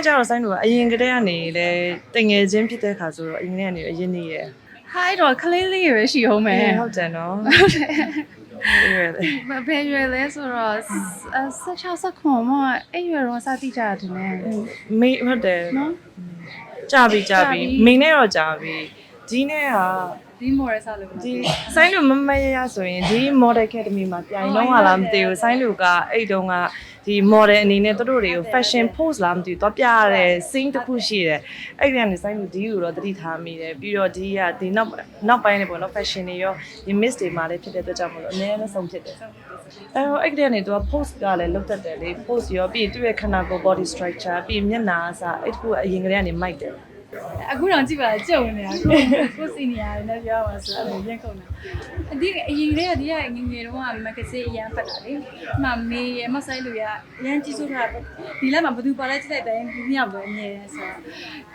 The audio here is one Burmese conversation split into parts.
နဲ့ကြတော့ဆိုင်းတို့ကအရင်ကတည်းကနေလဲတငယ်ချင်းဖြစ်တဲ့ခါဆိုတော့အရင်ကတည်းကနေအရင်နေရယ်ဟာအဲ့တော့ကလေးလေးရွယ်ရှိအောင်မယ်ဟုတ်တယ်နော်ဟုတ်တယ်လေဘယ်ရွယ်လဲဆိုတော့16 16မအဲ့ရွယ်တော့စတိကြတာတင်နေမေဟုတ်တယ်နော်ကြာပြီကြာပြီကြာပြီမင်းနဲ့တော့ကြာပြီ ဒီနဲ့ကဒီမော်ရယ်စားလို့ဒီဆိုင်းတို့မမရရဆိုရင်ဒီ model academy မှာပြိုင်တော့ဟာလားမသိဘူးဆိုင်းတို့ကအဲ့တုန်းကဒီ model အနေနဲ့သူတို့တွေကို fashion pose လားမသိဘူးတော့ပြရတဲ့ scene တစ်ခုရှိတယ်အဲ့ဒီကနေဆိုင်းတို့ဒီကိုတော့တတိထားမိတယ်ပြီးတော့ဒီကဒီနောက်နောက်ပိုင်းနေပေါ့နော် fashion တွေရောဒီ miss တွေမှာလည်းဖြစ်တဲ့အတွက်ကြောင့်မလို့အများနဲ့ဆုံးဖြစ်တယ်အဲဟိုအဲ့ဒီကနေသူက pose ကလည်းလုတ်တက်တယ်လေ pose ရောပြီးရင်သူ့ရဲ့ခန္ဓာကိုယ် body structure ပြီးရင်မျက်နှာအစအဲ့ဒီကအရင်ကတည်းကနေမိုက်တယ် အခုတော့ကြည့်ပါလားကြုံနေတာကိုကိုစီနီယာနဲ့ပြောပါဆိုတော့ရင်ကုန်တာအဒီအရင်လေးကဒီကငငယ်တုန်းကမဂ္ဂဇင်းအရန်ဖတ်တာလေအမမေရမဆိုင်လူရအရန်ကြီးစိုးထားဒီလက်မှာဘသူပါလဲကြည့်လိုက်တယ်ဒီမြောက်ပဲအမြဲဆိုတော့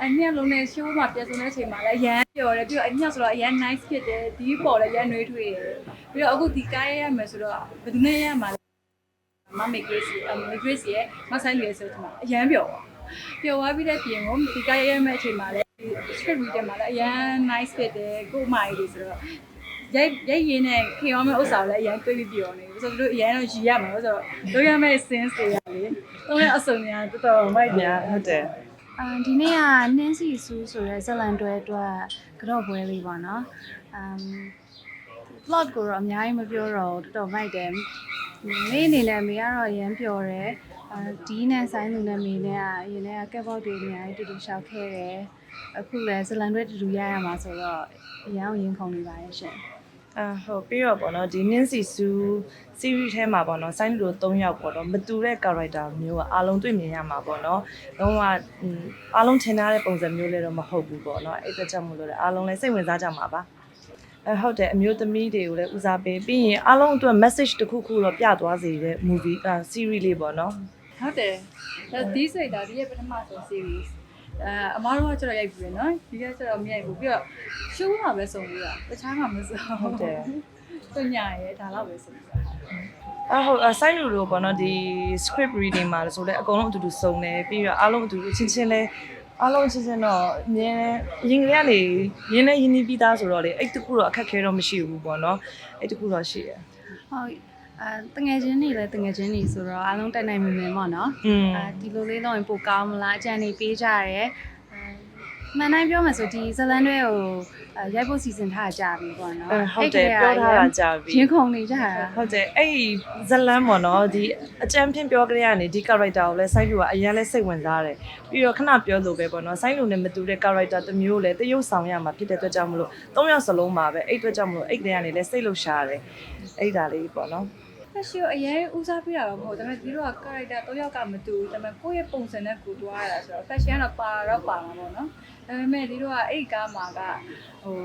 အမြောက်လုံးနဲ့ရှိုးမှာပြဆုံတဲ့အချိန်မှာလည်းအရန်ပျော်တယ်ပြီးတော့အမြောက်ဆိုတော့အရန် nice ဖြစ်တယ်ဒီပေါ်လည်းအရန်နှွေးထွေးတယ်ပြီးတော့အခုဒီကားရရမယ်ဆိုတော့ဘသူနဲ့ရမှာလဲမမေဂရေးစီအမေဂရေးစီရဲ့မဆိုင်လူရဲ့ဆိုတော့အရန်ပျော်သွား ပျော်သွားပြီးတဲ့ပြင်ကိုဒီကားရရမယ်အချိန်မှာလည်း script reader မှာလည်းအရန် nice ဖြစ်တယ်ကို့မိုင်လေးဆိုတော့ရိုက်ရိုက်ရင်းနဲ့ခင်အောင်မဲ့ဥစ္စာကိုလည်းအရန်တွေးပြီးပြောနေပြီဆိုတော့တို့အရန်တော့ရည်ရမှာဆိုတော့တို့ရမဲ့ sense တွေရလေတော့လည်းအစုံတွေကတော်တော်မိုက်တယ်ညာဟုတ်တယ်အာဒီနေ့ကနင်းစီဆူဆိုရဲဇလန်တွဲအတွက်ကတော့ပွဲလေးပေါ့နော်အမ် plot ကိုတော့အများကြီးမပြောတော့ဘူးတော်တော်မိုက်တယ်မေးအနေနဲ့မေကတော့အရင်ပြောတယ်အာ ဒီနဲ့ဆိုင်လူနဲ့မေနဲ့ကအရင်ကကက်ဘော့တွေအများကြီးတူတူရှောက်ခဲ့တယ်အခုလည်းဇလန်တွဲတူတူရရမှာဆိုတော့အရင်ရင်ခုန်နေပါရဲ့ရှင်အာဟုတ်ပြီးတော့ပေါ့နော်ဒီ Nancy Sue series ထဲမှာပေါ့နော်ဆိုင်းလူတို့၃ယောက်ပေါ့နော်မတူတဲ့ character မျိုးကအားလုံးတွေ့မြင်ရမှာပေါ့နော်လုံးဝဟွန်းအားလုံးထင်ထားတဲ့ပုံစံမျိုးလည်းတော့မဟုတ်ဘူးပေါ့နော်အဲ့ဒါကြောင့်မလို့လည်းအားလုံးလည်းစိတ်ဝင်စားကြမှာပါအဲဟုတ်တယ်အမျိုးသမီးတွေကိုလည်းဦးစားပေးပြီးရင်အားလုံးအတွက် message တစ်ခုခုတော့ပြသွားစေတဲ့ movie အာ series လေးပေါ့နော် ဟုတ်တယ်ဒါဒီစိတ်ဒါဒီရဲ့ပထမဆုံး series အဲအမားတို့ကကျတော့ရိုက်ပြီလေနော်ဒီကကျတော့မရိုက်ဘူးပြီးတော့ show မှာပဲစုံပြီးတာတခြားမှာမစုံဟုတ်တယ်သူညာရဲ့ဒါတော့ပဲစုံပြီးတာအဟုတ်အဆိုင်လူတို့ပေါ့နော်ဒီ script reading မှာဆိုလည်းအကုန်လုံးအတူတူစုံတယ်ပြီးတော့အားလုံးအတူတူချင်းချင်းလဲအားလုံးချင်းချင်းတော့အမြဲရင်ကလေးကနေရင်းနေရင်းနှီးပြီးသားဆိုတော့လေအဲ့တခုတော့အခက်ခဲတော့မရှိဘူးပေါ့နော်အဲ့တခုတော့ရှိရယ်ဟုတ် အာတငယ်ချင်းတွေလည်းတငယ်ချင်းတွေဆိုတော့အားလုံးတိုက်နိုင်မြင်မြင်ပေါ့နော်อืมအာဒီလိုလေးတော့ရင်ပိုကောင်းမလားအကြံနေပေးကြရဲမှန်တိုင်းပြောမှဆိုဒီဇလန်တွဲကိုအာရိုက်ဖို့စီစဉ်ထားကြပြီပေါ့နော်အဲဟုတ်တယ်ပြောထားတာကြာပြီရင်ခုန်နေကြတာဟုတ်တယ်အဲ့ဒီဇလန်းပေါ့နော်ဒီအကြံဖြင့်ပြောကြရနေဒီ character ကိုလည်းစိုင်းလူကအရင်လဲစိတ်ဝင်စားတယ်ပြီးတော့ခဏပြောလို့ပဲပေါ့နော်စိုင်းလူနဲ့မတူတဲ့ character တစ်မျိုးလည်းတရုပ်ဆောင်ရမှာဖြစ်တဲ့အတွက်ကြောင့်မလို့၃ယောက်စလုံးမှာပဲအဲ့အတွက်ကြောင့်မလို့အဲ့ကလေးကနေလည်းစိတ်လှုပ်ရှားတယ်အဲ့ဒါလေးပေါ့နော်ဖ က်ရှင်အရင်ဦးစားပေးတာတော့မဟုတ်ဒါပေမဲ့ဒီတော့ character ၃ယောက်ကမတူဘူးဒါပေမဲ့ကိုယ့်ရဲ့ပုံစံနဲ့ကိုယ်တွားရတာဆိုတော့ fashion ကတော့ပါတော့ပါမှာပေါ့နော်ဒါပေမဲ့ဒီတော့ကအဲ့ဒီကားမှာကဟို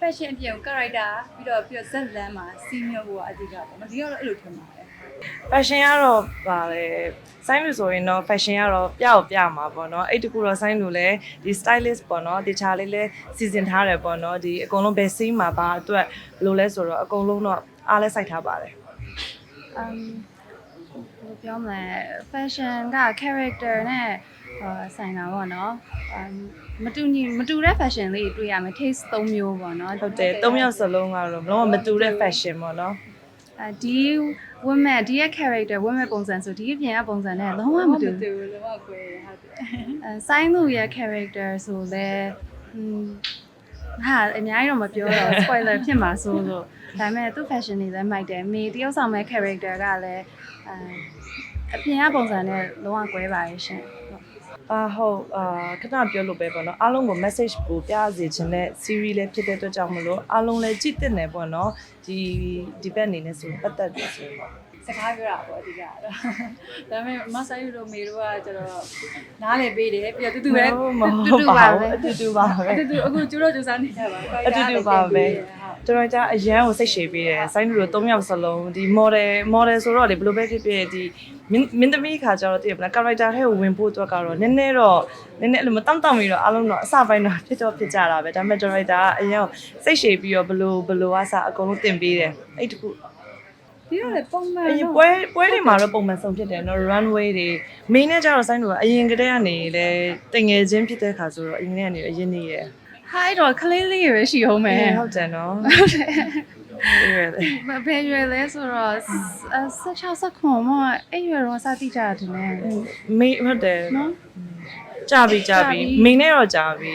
fashion အပြင်ကို character ပြီးတော့ပြီးတော့ဇက်လန်မှာ senior ဘိုကအဓိကပေါ့နော်ဒီကတော့အဲ့လိုထင်ပါတယ် fashion ကတော့ပါလေစိုင်းလူဆိုရင်တော့ fashion ကတော့ပြတော့ပြမှာပေါ့နော်အဲ့တကူတော့စိုင်းလူလည်းဒီ stylist ပေါ့နော်တခြားလေးလည်းစီစဉ်ထားတယ်ပေါ့နော်ဒီအကုန်လုံးဘယ် scene မှာပါအတွက်ဘယ်လိုလဲဆိုတော့အကုန်လုံးတော့အားလဲစိုက်ထားပါတယ် အမ်ဘယ်လိုပြောမလဲ fashion က character နဲ့အာဆိုင်တာပေါ့နော်အမ်မတူညီမတူတဲ့ fashion လေးတွေ့ရမယ် taste ၃မျိုးပေါ့နော်ဟုတ်တယ်၃ယောက်စလုံးကတော့ဘလုံးဝမတူတဲ့ fashion ပေါ့နော်အဲဒီ women ဒီရဲ့ character women ပုံစံဆိုဒီအပြင်ကပုံစံနဲ့လုံးဝမတူမတူဘူးလုံးဝကွဲဟုတ်တယ်အဲဆိုင်းလူရဲ့ character ဆိုလဲอืม ဟာအများကြီးတော့မပြောတော့ spoiler ဖြစ်မှာဆိုလို့ဒါပေမဲ့သူ့ fashion တွေလည်းမိုက်တယ်မေတယောက်ဆောင်မဲ့ character ကလည်းအဲအပြင်ကပုံစံနဲ့လုံးဝကွဲပါရဲ့ရှင်ဟုတ်အာဟုတ်အာခဏပြောလို့ပဲပေါ့နော်အားလုံးကို message ကိုပြစေချင်တဲ့ series လေးဖြစ်တဲ့အတွက်ကြောင့်မလို့အားလုံးလည်းကြည့်တဲ့နယ်ပေါ့နော်ဒီဒီဘက်အနေနဲ့ဆိုပတ်သက်တယ်ဆိုရင်ပေါ့ စကားပြောတာပေါ့အဓိကကတော့ဒါပေမဲ့မဆိုင်တို့မေတို့ကကျတော့နားလေပေးတယ်ပြီးတော့တူတူပဲမဟုတ်ပါဘူးအတူတူပါပဲတူတူအခုကျတို့ကျစားနေကြပါအတူတူပါပဲကျွန်တော်ကြာအရန်ကိုစိတ်ရှည်ပေးတယ်ဆိုင်းလူတို့၃ယောက်စလုံးဒီ model model ဆိုတော့လေဘယ်လိုပဲဖြစ်ဖြစ်ဒီမင်းသမီးခါကျတော့တည်ရမလား character ထဲကိုဝင်ဖို့အတွက်ကတော့နည်းနည်းတော့နည်းနည်းအဲ့လိုမတောင့်တောင့်ပြီးတော့အားလုံးတော့အစပိုင်းတော့ဖြစ်တော့ဖြစ်ကြတာပဲဒါပေမဲ့ character ကအရန်ကိုစိတ်ရှည်ပြီးတော့ဘယ်လိုဘယ်လိုအစအကုန်လုံးတင်ပေးတယ်အဲ့တခု ဒီတော့လေပုံမှန်အရင်ပွဲပွဲတွေမှာတော့ပုံမှန်ဆုံးဖြစ်တယ်နော် runway တွေ main နဲ့ကျတော့ဆိုင်းလူကအရင်ကတည်းကနေလဲတငယ်ချင်းဖြစ်တဲ့ခါဆိုတော့အရင်ကနေအရင်နေရယ်ဟိုက်တော့ကလေးလေးပဲရှိအောင်မယ်ဟုတ်တယ်နော်ဟုတ်တယ်ဘယ်ရွယ်လဲဆိုတော့16 16မှအဲ့ရွယ်တော့စတိကြတယ်နဲ့မေးဟုတ်တယ်နော်ကြာပြီကြာပြီကြာပြီမိန်နဲ့တော့ကြာပြီ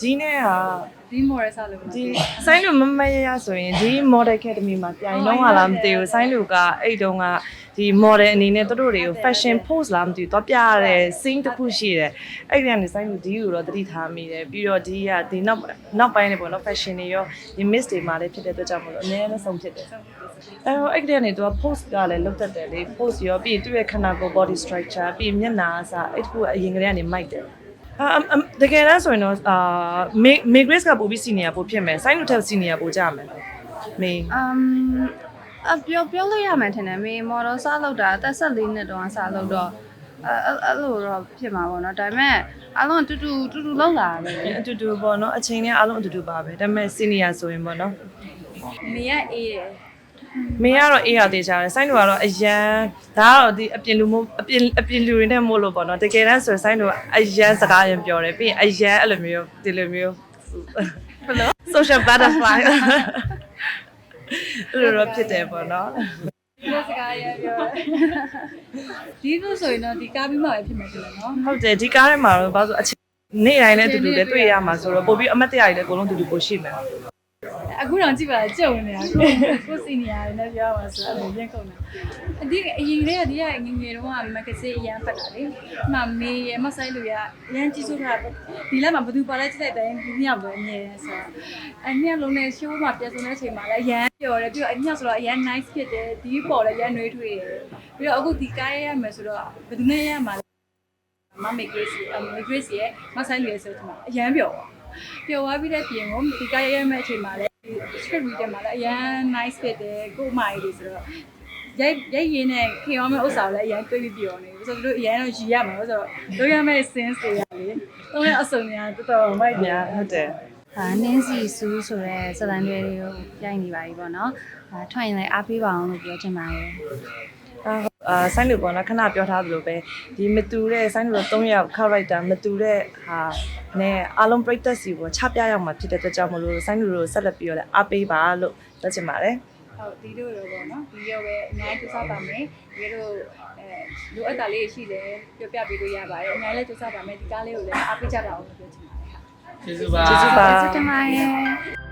ဒီနဲ့ကဒီမော်ရယ်စားလို့ဒီဆိုင်းလူမမရရဆိုရင်ဒီ model academy မှာပြိုင်တော့လားမသိဘူးဆိုင်းလူကအဲ့တုန်းကဒီ model အနေနဲ့သူတို့တွေကို fashion pose လားမသိဘူးတော့ပြရတဲ့ scene တစ်ခုရှိတယ်အဲ့ဒီကနေဆိုင်းလူဒီကိုတော့သတိထားမိတယ်ပြီးတော့ဒီကဒီနောက်နောက်ပိုင်းနေပေါ့နော် fashion တွေရောဒီ miss တွေမှာလည်းဖြစ်တဲ့အတွက်ကြောင့်မလို့အနည်းနဲ့ဆုံးဖြစ်တယ်အဲ့တော့အဲ့ဒီကနေသူက pose ကလည်းလုတ်တတ်တယ်လေ pose ရောပြီးသူ့ရဲ့ခန္ဓာကိုယ် body structure ပြီးမျက်နှာအစားအဲ့ဒီကအရင်ကတည်းကနေမိုက်တယ် အာအမ်တကယ်တမ်းဆိုရင်တော့အာမေမေဂရစ်ကပို့ပြီးစီနီယာပို့ဖြစ်မယ်ဆိုင်းလူထက်စီနီယာပို့ကြမယ်မေအမ်အပြောပြောလို့ရမယ်ထင်တယ်မေမော်ဒယ်စလုပ်တာအသက်14နှစ်တုန်းကစလုပ်တော့အဲအဲ့လိုတော့ဖြစ်မှာပေါ့နော်ဒါပေမဲ့အားလုံးတူတူတူတူလောက်လာတယ်အတူတူပေါ့နော်အချိန်နဲ့အားလုံးအတူတူပါပဲဒါပေမဲ့စီနီယာဆိုရင်ပေါ့နော်မေကအေးတယ် မေကတော့အေးရသေးချာတယ်ဆိုင်းလူကတော့အရန်ဒါကတော့ဒီအပြင်လူမို့အပြင်အပြင်လူတွေနဲ့မို့လို့ပေါ့နော်တကယ်တမ်းဆိုရင်ဆိုင်းလူကအရန်စကားရန်ပြောတယ်ပြီးရင်အရန်အဲ့လိုမျိုးဒီလိုမျိုးဘယ်လို social butterfly အဲ့လိုတော့ဖြစ်တယ်ပေါ့နော်ဒီစကားရပြောဒီလိုဆိုရင်တော့ဒီကားပြီးမှပဲဖြစ်မှာဖြစ်တယ်နော်ဟုတ်တယ်ဒီကားထဲမှာတော့ဘာလို့ဆိုအချိန်နေ့တိုင်းလည်းအတူတူလည်းတွေ့ရမှာဆိုတော့ပို့ပြီးအမတ်တရားတွေလည်းအကုန်လုံးအတူတူပို့ရှိမယ် အခုတော့ကြည့်ပါကြုံနေတာကိုကိုစီနီယာတွေနဲ့ပြောပါဆိုတော့ရင်းကုန်တာအဒီအရင်ကတည်းကဒီကငငယ်တုန်းကမကစေးအရန်ဖတ်တာလေအမမေရမဆိုင်လူရအရန်ကြီးစိုးတာဒီလက်မှာဘသူပါလဲကြည့်လိုက်တိုင်းဒီညပဲအမြဲဆိုတော့အညလုံးနဲ့ရှိုးမှာပြဆုံတဲ့အချိန်မှာလည်းအရန်ပျော်တယ်ပြီးတော့အညဆိုတော့အရန် nice ဖြစ်တယ်ဒီပေါ်လည်းအရန်နှွေးထွေးတယ်ပြီးတော့အခုဒီကားရရမယ်ဆိုတော့ဘသူနဲ့ရမှာမမေဂရေးစီအမေဂရေးစီရဲ့မဆိုင်လူရဲ့ဆိုတော့အရန်ပျော်ပျော်သွားပြီးတဲ့ပြင်ကိုဒီကားရရမယ်အချိန်မှာလည်း script reader မှာလည်းအရန် nice ဖြစ်တယ်ကို့မိုင်တွေဆိုတော့ရိုက်ရိုက်ရင်းနဲ့ခင်အောင်မဲ့ဥစ္စာကိုလည်းအရန်တွေးပြီးပြောနေပြီဆိုတော့တို့အရန်တော့ရည်ရမှာဆိုတော့တို့ရမဲ့ sense တွေရလေတော့ရအစုံများတော်တော်မိုက်များဟုတ်တယ်အာနင်းစီစူးဆိုတဲ့ဇလန်တွေတွေကိုရိုက်နေပါပြီပေါ့နော်အာထွက်ရင်လည်းအားပေးပါအောင်လို့ပြောချင်ပါတယ် အာအာဆိုင်းလူပေါ့နော်ခဏပြောထားသလိုပဲဒီမတူတဲ့ဆိုင်းလူတော့၃ယောက် character မတူတဲ့ဟာနဲ့အားလုံး practice စီကိုချပြရမှာဖြစ်တဲ့အတွက်ကြောင့်မလို့ဆိုင်းလူတို့ဆက်လက်ပြီးတော့လည်းအားပေးပါလို့ပြောချင်ပါတယ်ဟုတ်ဒီလိုရောပေါ့နော်ဒီရောပဲအများကြီးစူးစမ်းပါမယ်ဒီလိုအဲလိုအပ်တာလေးရှိတယ်ပြောပြပေးလို့ရပါတယ်အများကြီးလည်းစူးစမ်းပါမယ်ဒီကားလေးကိုလည်းအားပေးကြပါအောင်လို့ပြောချင်ပါတယ်ကျေးဇူးပါကျေးဇူးပါကျေးဇူးတင်ပါတယ်